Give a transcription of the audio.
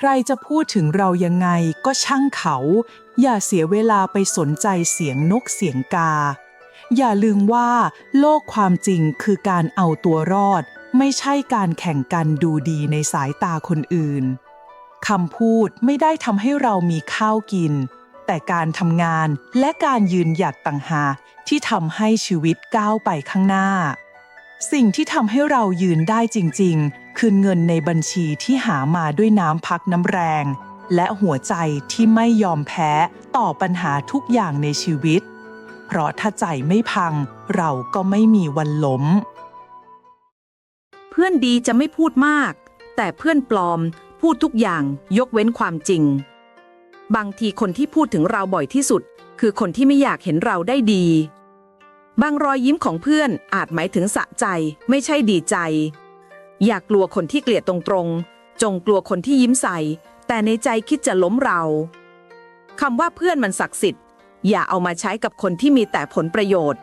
ใครจะพูดถึงเรายังไงก็ช่างเขา อย่าเสียเวลาไปสนใจเสียงนกเสียงกา อย่าลืมว่า โลกความจริงคือการเอาตัวรอด ไม่ใช่การแข่งกันดูดีในสายตาคนอื่นคำพูดไม่ได้ทำให้เรามีข้าวกิน แต่การทำงานและการยืนหยัดต่างหากที่ทำให้ชีวิตก้าวไปข้างหน้า สิ่งที่ทำให้เรายืนได้จริง ๆ คือเงินในบัญชีที่หามาด้วยน้ำพักน้ำแรง และหัวใจที่ไม่ยอมแพ้ต่อปัญหาทุกอย่างในชีวิต เพราะถ้าใจไม่พัง เราก็ไม่มีวันล้ม เพื่อนดีจะไม่พูดมาก แต่เพื่อนปลอมพูดทุกอย่างยกเว้นความจริง บางทีคนที่พูดถึงเราบ่อยที่สุด คือคนที่ไม่อยากเห็นเราได้ดี บางรอยยิ้มของเพื่อนอาจหมายถึงสะใจไม่ใช่ดีใจ อย่ากกลัวคนที่เกลียดตรงๆ จงกลัวคนที่ยิ้มใส่ แต่ในใจคิดจะล้มเราคำว่าเพื่อนมันศักดิ์สิทธิ์ อย่าเอามาใช้กับคนที่มีแต่ผลประโยชน์